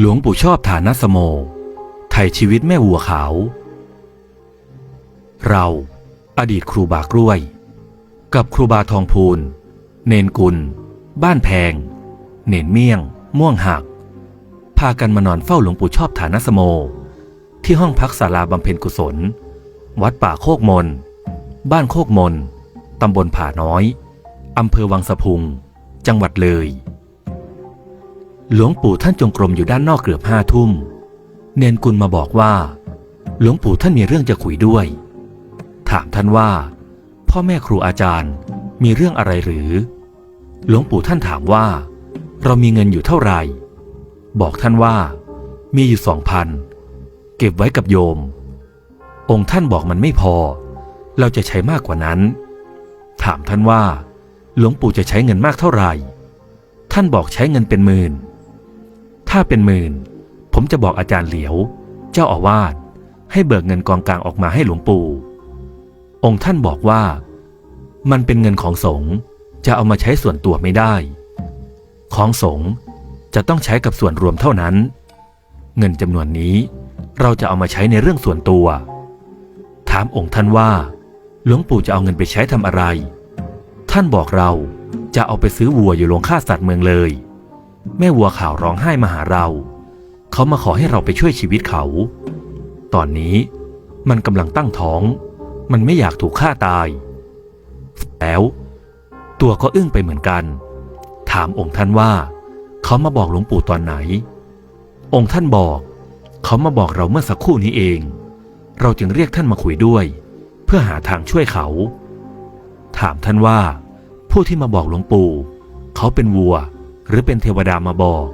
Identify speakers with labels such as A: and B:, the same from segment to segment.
A: หลวงปู่ชอบฐานสโม ไทยชีวิตแม่วัวขาว เรา อดีตครูบากล้วย กับครูบาทองพูน เนนกุล บ้านแพง เนนเมี่ยง ม่วงหัก พากันมานอนเฝ้าหลวงปู่ชอบฐานสโม ที่ห้องพักศาลาบำเพ็ญกุศล วัดป่าโคกมน บ้านโคกมน ตำบลผาน้อย อำเภอวังสะพุง จังหวัดเลย หลวงปู่ท่านจงกรมอยู่ด้านนอกเกือบห้าทุ่ม เนนกุลมาบอกว่า หลวงปู่ท่านมีเรื่องจะคุยด้วย ถามท่านว่า พ่อแม่ครูอาจารย์มีเรื่องอะไรหรือ หลวงปู่ท่านถามว่า เรามีเงินอยู่เท่าไหร่ บอกท่านว่า มีอยู่สองพันเก็บไว้กับโยม องค์ท่านบอกมันไม่พอ เราจะใช้มากกว่านั้น ถามท่านว่า หลวงปู่จะใช้เงินมากเท่าไหร่ ท่านบอกใช้เงินเป็นหมื่น ถ้าเป็นหมื่น ผมจะบอกอาจารย์เหลียว เจ้าอาวาสให้เบิกเงินกองกลางออกมาให้หลวงปู่ องค์ท่านบอกว่า มันเป็นเงินของสงฆ์จะเอามาใช้ส่วนตัวไม่ได้ ของสงฆ์จะต้องใช้กับส่วนรวมเท่านั้น เงินจำนวนนี้เราจะเอามาใช้ในเรื่องส่วนตัว ถามองค์ท่านว่า หลวงปู่จะเอาเงินไปใช้ทำอะไร ท่านบอกเราจะเอาไปซื้อวัวอยู่โรงฆ่าสัตว์เมืองเลย แม่วัวขาวร้องไห้มาหาเรา เขามาขอให้เราไปช่วยชีวิตเขา ตอนนี้มันกำลังตั้งท้อง มันไม่อยากถูกฆ่าตาย แล้วตัวก็อึ้งไปเหมือนกัน ถามองค์ท่านว่า เขามาบอกหลวงปู่ตอนไหน องค์ท่านบอก เขามาบอกเราเมื่อสักครู่นี้เอง เราจึงเรียกท่านมาคุยด้วย เพื่อหาทางช่วยเขา ถามท่านว่า ผู้ที่มาบอกหลวงปู่ เขาเป็นวัว หรือเป็นเทวดามาบอก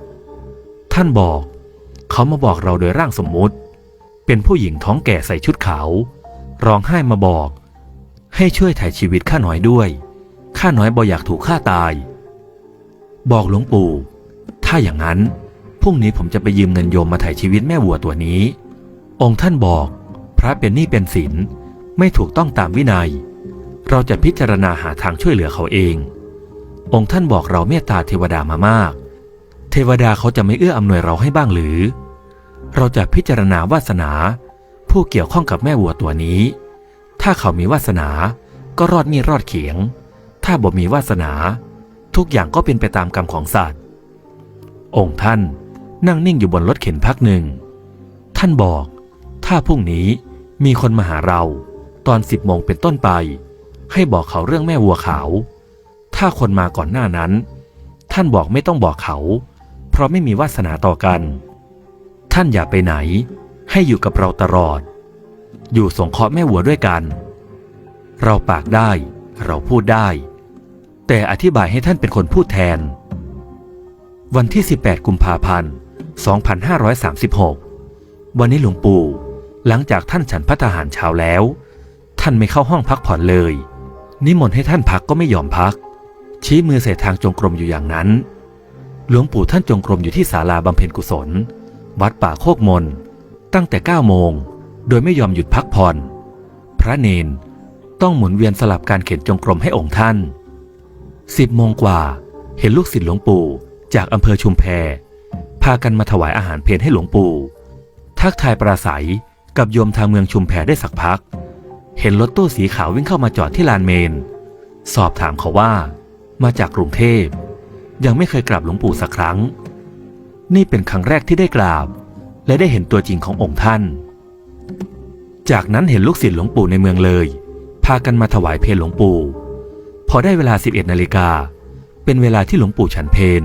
A: ท่านบอก เขามาบอกเราโดยร่างสมมุติ เป็นผู้หญิงท้องแก่ใส่ชุดขาวร้องไห้มาบอก ให้ช่วยถ่ายชีวิตข้าน้อยด้วย ข้าน้อยบ่อยากถูกฆ่าตาย บอกหลวงปู่ ถ้าอย่างนั้นพรุ่งนี้ผมจะไปยืมเงินโยมมาถ่ายชีวิตแม่วัวตัวนี้ องค์ท่านบอก พระเป็นหนี้เป็นสินไม่ถูกต้องตามวินัย เราจะพิจารณาหาทางช่วยเหลือเขาเอง องค์ท่านบอกเราเมตตาเทวดามามาก เทวดาเขาจะไม่เอื้ออำนวยเราให้บ้างหรือ เราจะพิจารณาวาสนา ผู้เกี่ยวข้องกับแม่วัวตัวนี้ ถ้าเขามีวาสนาก็รอดนี่รอดเขียง ถ้าบ่มีวาสนา ทุกอย่างก็เป็นไปตามกรรมของสัตว์ องค์ท่านนั่งนิ่งอยู่บนรถเข็นพักหนึ่ง ท่านบอก ถ้าพรุ่งนี้มีคนมาหาเรา ตอนสิบโมงเป็นต้นไป ให้บอกเขาเรื่องแม่วัวขาว ถ้าคนมาก่อนหน้านั้น ท่านบอกไม่ต้องบอกเขา เพราะไม่มีวาสนาต่อกัน ท่านอย่าไปไหน ให้อยู่กับเราตลอด อยู่สงเคราะห์แม่วัวด้วยกัน เราปากได้เราพูดได้ แต่อธิบายให้ท่านเป็นคนพูดแทน วันที่ 18 กุมภาพันธ์ 2536 วันนี้หลวงปู่ หลังจากท่านฉันพัฒหารเช้าแล้ว ท่านไม่เข้าห้องพักผ่อนเลย นิมนต์ให้ท่านพักก็ไม่ยอมพัก ชี้มือใส่ทางจงกรมอยู่อย่างนั้น หลวงปู่ท่านจงกรมอยู่ที่ศาลาบำเพ็ญกุศล วัดป่าโคกมน ตั้งแต่9โมง โดยไม่ยอมหยุดพักผ่อน พระเนนต้องหมุนเวียนสลับการเข็นจงกรมให้องค์ท่านสิบโมงกว่าเห็นลูกศิษย์หลวงปู่จากอำเภอชุมแพ พากันมาถวายอาหารเพลให้หลวงปู่ ทักทายปราศัยกับโยมทางเมืองชุมแพได้สักพัก เห็นรถตู้สีขาววิ่งเข้ามาจอดที่ลานเมน สอบถามเขาว่า มาจากกรุงเทพ ยังไม่เคยกราบหลวงปู่สักครั้ง นี่เป็นครั้งแรกที่ได้กราบ และได้เห็นตัวจริงขององค์ท่าน จากนั้นเห็นลูกศิษย์หลวงปู่ในเมืองเลย พากันมาถวายเพลหลวงปู่ พอได้เวลา 11นาฬิกาเป็นเวลาที่หลวงปู่ฉันเพล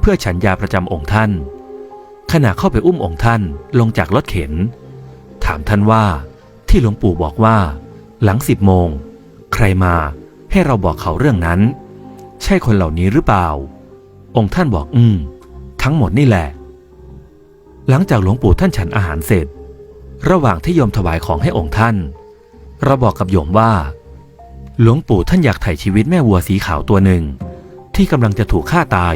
A: เพื่อฉันยาประจำองค์ท่าน ขณะเข้าไปอุ้มองค์ท่านลงจากรถเข็น ถามท่านว่าที่หลวงปู่บอกว่า หลังสิบโมง ใครมาให้เราบอกเขาเรื่องนั้น ใช่คนเหล่านี้หรือเปล่า องค์ท่านบอกอืม ทั้งหมดนี่แหละ หลังจากหลวงปู่ท่านฉันอาหารเสร็จ ระหว่างที่โยมถวายของให้องค์ท่าน เราบอกกับโยมว่า หลวงปู่ท่านอยากไถ่ชีวิตแม่วัวสีขาวตัวหนึ่ง ที่กำลังจะถูกฆ่าตาย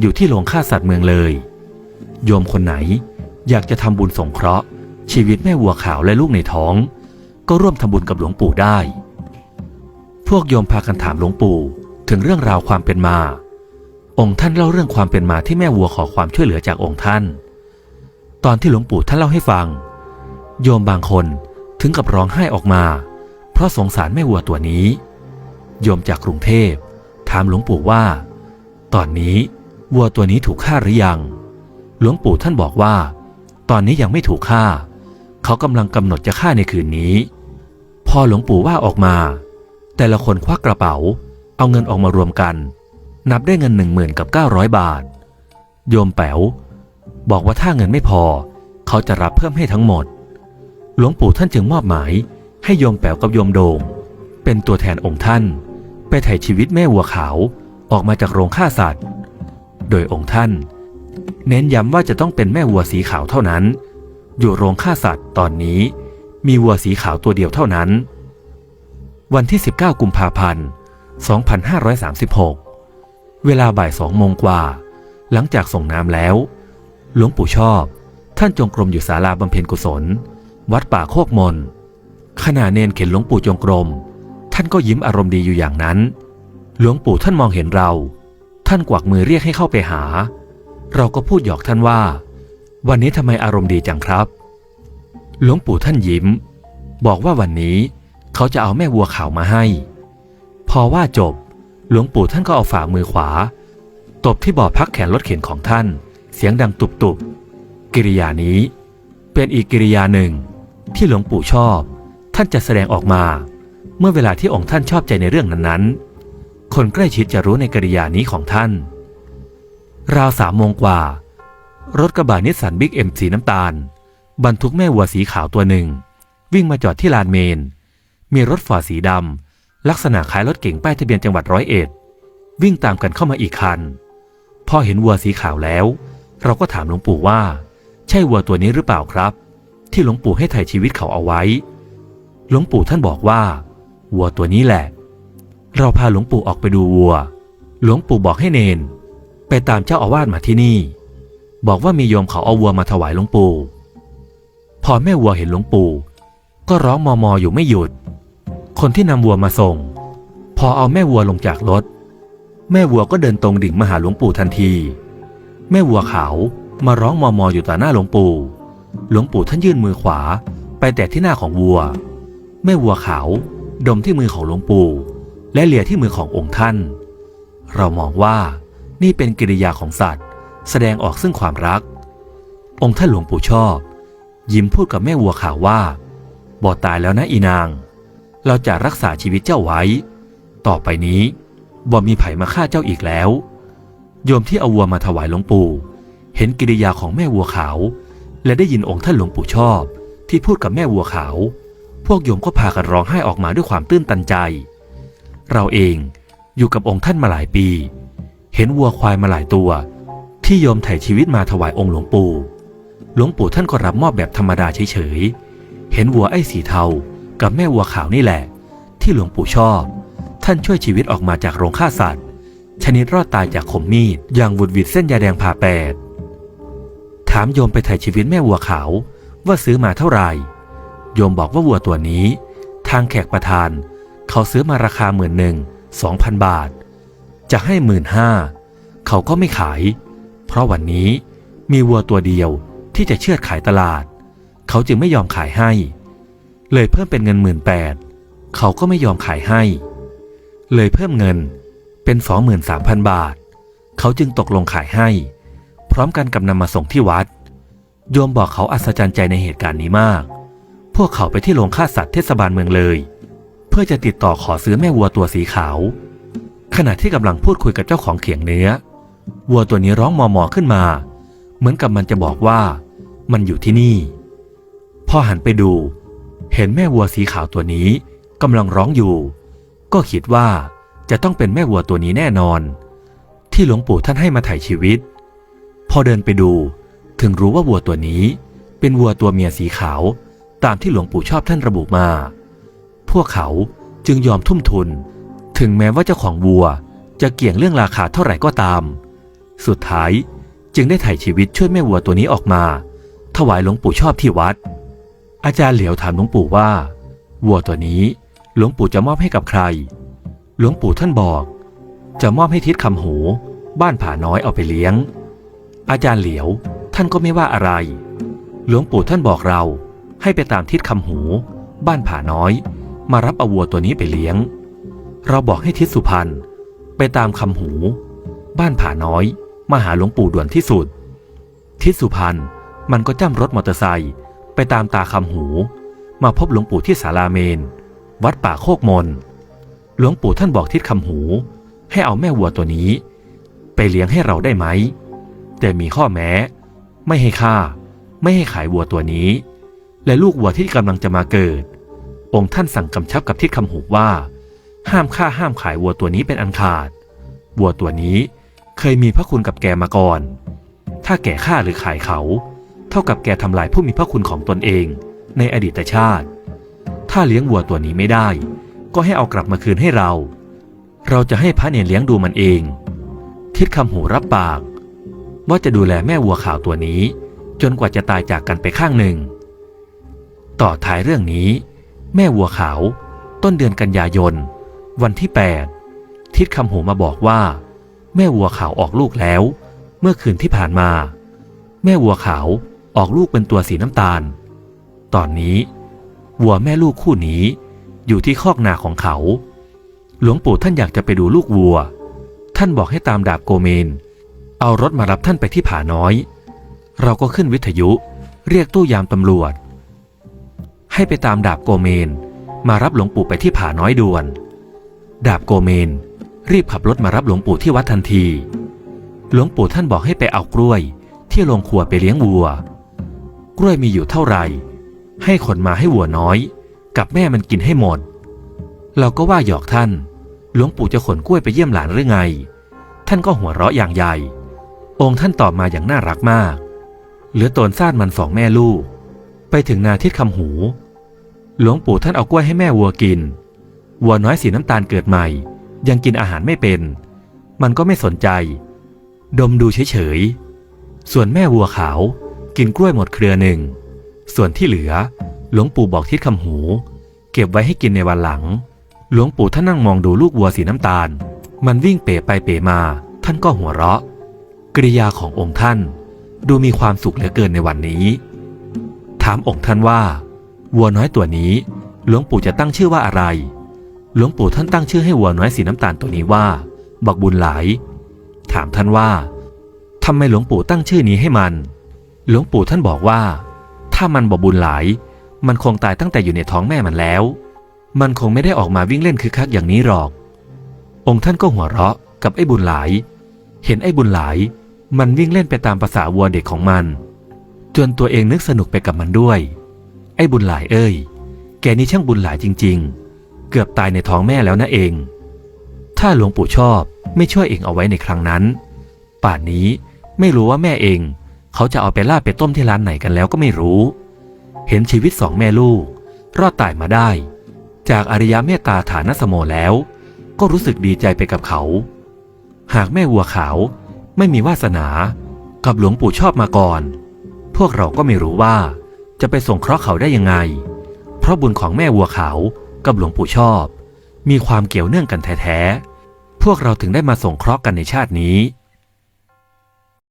A: อยู่ที่โรงฆ่าสัตว์เมืองเลย โยมคนไหนอยากจะทำบุญสงเคราะห์ ชีวิตแม่วัวขาวและลูกในท้อง ก็ร่วมทำบุญกับหลวงปู่ได้ พวกโยมพากันถามหลวงปู่ ถึงเรื่องราวความเป็นมา องค์ท่านเล่าเรื่องความเป็นมาที่แม่วัวขอความช่วยเหลือจากองค์ท่าน ตอนที่หลวงปู่ท่านเล่าให้ฟัง โยมบางคนถึงกับร้องไห้ออกมา เพราะสงสารแม่วัวตัวนี้ โยมจากกรุงเทพ ถามหลวงปู่ว่า ตอนนี้วัวตัวนี้ถูกฆ่าหรือยัง หลวงปู่ท่านบอกว่า ตอนนี้ยังไม่ถูกฆ่า เขากำลังกำหนดจะฆ่าในคืนนี้ พอหลวงปู่ว่าออกมา แต่ละคนควักกระเป๋า เอาเงินออกมารวมกัน นับได้เงินหนึ่งหมื่นกับเก้าร้อยบาท โยมแป๋ว บอกว่าถ้าเงินไม่พอ เขาจะรับเพิ่มให้ทั้งหมด หลวงปู่ท่านจึงมอบหมายให้โยมแป๋วกับโยมโดงเป็นตัวแทนองค์ท่าน ไปไถ่ชีวิตแม่วัวขาวออกมาจากโรงฆ่าสัตว์ โดยองค์ท่าน เน้นย้ำว่าจะต้องเป็นแม่วัวสีขาวเท่านั้น อยู่โรงฆ่าสัตว์ตอนนี้มีวัวสีขาวตัวเดียวเท่านั้น วันที่ 19 กุมภาพันธ์ 2536 เวลาบ่ายสองโมงกว่า หลังจากส่งน้ำแล้ว หลวงปู่ชอบ ท่านจงกรมอยู่ศาลาบำเพ็ญกุศล วัดป่าโคกมน ขณะเนนเข็นหลวงปู่จงกรม ท่านก็ยิ้มอารมณ์ดีอยู่อย่างนั้น หลวงปู่ท่านมองเห็นเรา ท่านกวักมือเรียกให้เข้าไปหา เราก็พูดหยอกท่านว่า วันนี้ทำไมอารมณ์ดีจังครับ หลวงปู่ท่านยิ้ม บอกว่าวันนี้เขาจะเอาแม่วัวขาวมาให้ พอว่าจบ หลวงปู่ท่านก็เอาฝ่ามือขวา ตบที่บาะพักแขนรถเข็นของท่าน เสียงดังตุบๆ กิริยานี้ เป็นอีกกิริยาหนึ่ง ที่หลวงปู่ชอบ ท่านจะแสดงออกมา เมื่อเวลาที่องค์ท่านชอบใจในเรื่องนั้นๆ คนใกล้ชิดจะรู้ในกิริยานี้ของท่าน ราวสามโมงกว่า รถกระบะนิสสันบิ๊กเอ็มสีน้ำตาล บรรทุกแม่วัวสีขาวตัวหนึ่ง วิ่งมาจอดที่ลานเมน มีรถฟอร์ดสีดำ ลักษณะคล้ายรถเก๋งป้ายทะเบียนจังหวัดร้อยเอ็ด วิ่งตามกันเข้ามาอีกคัน พอเห็นวัวสีขาวแล้ว เราก็ถามหลวงปู่ว่า ใช่วัวตัวนี้หรือเปล่าครับ ที่หลวงปู่ให้ถ่ายชีวิตเขาเอาไว้ หลวงปู่ท่านบอกว่า วัวตัวนี้แหละ เราพาหลวงปู่ออกไปดูวัว หลวงปู่บอกให้เนน ไปตามเจ้าอาวาสมาที่นี่ บอกว่ามีโยมเขาเอาวัวมาถวายหลวงปู่ พอแม่วัวเห็นหลวงปู่ ก็ร้องมอมออยู่ไม่หยุด คนที่นำวัวมาส่ง พอเอาแม่วัวลงจากรถ แม่วัวก็เดินตรงดิ่งมาหาหลวงปู่ทันที แม่วัวขาวมาร้องมอมออยู่ต่อหน้าหลวงปู่ หลวงปู่ท่านยื่นมือขวา ไปแตะที่หน้าของวัว แม่วัวขาว ดมที่มือของหลวงปู่ และเลียที่มือขององค์ท่าน เรามองว่านี่เป็นกิริยาของสัตว์ แสดงออกซึ่งความรัก องค์ท่านหลวงปู่ชอบ ยิ้มพูดกับแม่วัวขาวว่าบอตายแล้วนะอีนาง เราจะรักษาชีวิตเจ้าไว้ ต่อไปนี้บ่มีไผมาฆ่าเจ้าอีกแล้ว โยมที่เอาวัวมาถวายหลวงปู่ เห็นกิริยาของแม่วัวขาว และได้ยินองค์ท่านหลวงปู่ชอบ ที่พูดกับแม่วัวขาว พวกโยมก็พากันร้องไห้ออกมาด้วยความตื้นตันใจ เราเองอยู่กับองค์ท่านมาหลายปี เห็นวัวควายมาหลายตัว ที่โยมไถ่ชีวิตมาถวายองค์หลวงปู่ หลวงปู่ท่านก็รับมอบแบบธรรมดาเฉยๆ เห็นวัวไอ้สีเทา กับแม่วัวขาวนี่แหละ ที่หลวงปู่ชอบ ท่านช่วยชีวิตออกมาจากโรงฆ่าสัตว์ ชนิดรอดตายจากคมมีดอย่างวุดวิดเส้นยาแดงผ่าแปด ถามโยมไปไถ่ชีวิตแม่วัวขาวว่าซื้อมาเท่าไหร่ โยมบอกว่าวัวตัวนี้ ทางแขกประธาน เขาซื้อมาราคาหมื่นหนึ่งสองพันบาท จะให้หมื่นห้าเขาก็ไม่ขาย เพราะวันนี้มีวัวตัวเดียวที่จะเชือดขายตลาด เขาจึงไม่ยอมขายให้ เลยเพิ่มเป็นเงินหมื่นแปดเขาก็ไม่ยอมขายให้ เลยเพิ่มเงินเป็นสองหมื่นสามพันบาท เขาจึงตกลงขายให้ พร้อมกันกับนำมาส่งที่วัด โยมบอกเขาอัศจรรย์ใจในเหตุการณ์นี้มาก พวกเขาไปที่โรงฆ่าสัตว์เทศบาลเมืองเลย เพื่อจะติดต่อขอซื้อแม่วัวตัวสีขาว ขณะที่กำลังพูดคุยกับเจ้าของเขียงเนื้อ วัวตัวนี้ร้องมอมอขึ้นมา เหมือนกับมันจะบอกว่า มันอยู่ที่นี่ พอหันไปดูเเห็นแม่วัวสีขาวตัวนี้กำลังร้องอยู่ ก็คิดว่าจะต้องเป็นแม่วัวตัวนี้แน่นอน ที่หลวงปู่ท่านให้มาถ่ายชีวิต พอเดินไปดูถึงรู้ว่าวัวตัวนี้ เป็นวัวตัวเมียสีขาว ตามที่หลวงปู่ชอบท่านระบุมา พวกเขาจึงยอมทุ่มทุน ถึงแม้ว่าเจ้าของวัวจะเกี่ยงเรื่องราคาเท่าไหร่ก็ตาม สุดท้ายจึงได้ถ่ายชีวิตช่วยแม่วัวตัวนี้ออกมา ถวายหลวงปู่ชอบที่วัด อาจารย์เหลียวถามหลวงปู่ว่า วัวตัวนี้หลวงปู่จะมอบให้กับใคร หลวงปู่ท่านบอก จะมอบให้ทิศคำหู บ้านผาน้อยเอาไปเลี้ยง อาจารย์เหลียวท่านก็ไม่ว่าอะไร หลวงปู่ท่านบอกเราให้ไปตามทิศคำหู บ้านผาน้อย มารับเอาวัวตัวนี้ไปเลี้ยง เราบอกให้ทิศสุพรรณไปตามคำหู บ้านผาน้อย มาหาหลวงปู่ด่วนที่สุด ทิศสุพรรณมันก็จ้ำรถมอเตอร์ไซค์ ไปตามตาคำหู มาพบหลวงปู่ที่ศาลาเมน วัดป่าโคกมน หลวงปู่ท่านบอกทิศคำหู ให้เอาแม่วัวตัวนี้ ไปเลี้ยงให้เราได้ไหม แต่มีข้อแม้ ไม่ให้ฆ่า ไม่ให้ขายวัวตัวนี้ และลูกวัวที่กำลังจะมาเกิด องค์ท่านสั่งกำชับกับทิศคำหูว่า ห้ามฆ่าห้ามขายวัวตัวนี้เป็นอันขาด วัวตัวนี้เคยมีพระคุณกับแกมาก่อน ถ้าแกฆ่าหรือขายเขา เท่ากับแกทำลายผู้มีพระคุณของตนเองในอดีตชาติ ถ้าเลี้ยงวัวตัวนี้ไม่ได้ ก็ให้เอากลับมาคืนให้เรา เราจะให้พระเนรเลี้ยงดูมันเอง ทิศคำหูรับปาก ว่าจะดูแลแม่วัวขาวตัวนี้ จนกว่าจะตายจากกันไปข้างหนึ่ง ต่อท้ายเรื่องนี้ แม่วัวขาว ต้นเดือนกันยายน วันที่ 8 ทิศคำหูมาบอกว่า แม่วัวขาวออกลูกแล้ว เมื่อคืนที่ผ่านมา แม่วัวขาว ออกลูกเป็นตัวสีน้ำตาล ตอนนี้วัวแม่ลูกคู่นี้อยู่ที่คอกนาของเขา หลวงปู่ท่านอยากจะไปดูลูกวัว ท่านบอกให้ตามดาบโกเมน เอารถมารับท่านไปที่ผาน้อย เราก็ขึ้นวิทยุเรียกตู้ยามตำรวจ ให้ไปตามดาบโกเมน มารับหลวงปู่ไปที่ผาน้อยด่วน ดาบโกเมน รีบขับรถมารับหลวงปู่ที่วัดทันที หลวงปู่ท่านบอกให้ไปเอากล้วย ที่โรงครัวไปเลี้ยงวัว กล้วยมีอยู่เท่าไหร่ ให้ขนมาให้วัวน้อย กับแม่มันกินให้หมด เราก็ว่าหยอกท่าน หลวงปู่จะขนกล้วยไปเยี่ยมหลานหรือไง ท่านก็หัวเราะอย่างใหญ่ องค์ท่านตอบมาอย่างน่ารักมาก เหลือตนซ่านมันสองแม่ลูก ไปถึงนาทิศคำหู หลวงปู่ท่านเอากล้วยให้แม่วัวกิน วัวน้อยสีน้ำตาลเกิดใหม่ ยังกินอาหารไม่เป็น มันก็ไม่สนใจ ดมดูเฉยๆ ส่วนแม่วัวขาว กินกล้วยหมดเครือหนึ่ง ส่วนที่เหลือ หลวงปู่บอกทิศคำหู เก็บไว้ให้กินในวันหลัง หลวงปู่ท่านนั่งมองดูลูกวัวสีน้ำตาล มันวิ่งเป๋ไปเป๋มา ท่านก็หัวเราะ กริยาขององค์ท่าน ดูมีความสุขเหลือเกินในวันนี้ ถามองค์ท่านว่า วัวน้อยตัวนี้ หลวงปู่จะตั้งชื่อว่าอะไร หลวงปู่ท่านตั้งชื่อให้วัวน้อยสีน้ำตาลตัวนี้ว่า บักบุญหลาย ถามท่านว่าทำไมหลวงปู่ตั้งชื่อนี้ให้มัน หลวงปู่ท่านบอกว่า ถ้ามันบ่บุญหลาย มันคงตายตั้งแต่อยู่ในท้องแม่มันแล้ว มันคงไม่ได้ออกมาวิ่งเล่นคือคักอย่างนี้หรอก องค์ท่านก็หัวเราะกับไอ้บุญหลาย เห็นไอ้บุญหลาย มันวิ่งเล่นไปตามภาษาวัวเด็กของมัน จนตัวเองนึกสนุกไปกับมันด้วย ไอ้บุญหลายเอ้ย แกนี่ช่างบุญหลายจริง ๆ เกือบตายในท้องแม่แล้วนะเอง ถ้าหลวงปู่ชอบไม่ช่วยเองเอาไว้ในครั้งนั้น ป่านนี้ไม่รู้ว่าแม่เอง เขาจะเอาไปล่าไปต้มที่ร้านไหนกันแล้วก็ไม่รู้ เห็นชีวิตสองแม่ลูก รอดตายมาได้ จากอริยเมตตาฐานสโมแล้ว ก็รู้สึกดีใจไปกับเขา หากแม่วัวขาวไม่มีวาสนา กับหลวงปู่ชอบมาก่อน พวกเราก็ไม่รู้ว่าจะไปส่งเคราะห์เขาได้ยังไง เพราะบุญของแม่วัวขาวกับหลวงปู่ชอบ มีความเกี่ยวเนื่องกันแท้ๆพวกเราถึงได้มาส่งเคราะห์กันในชาตินี้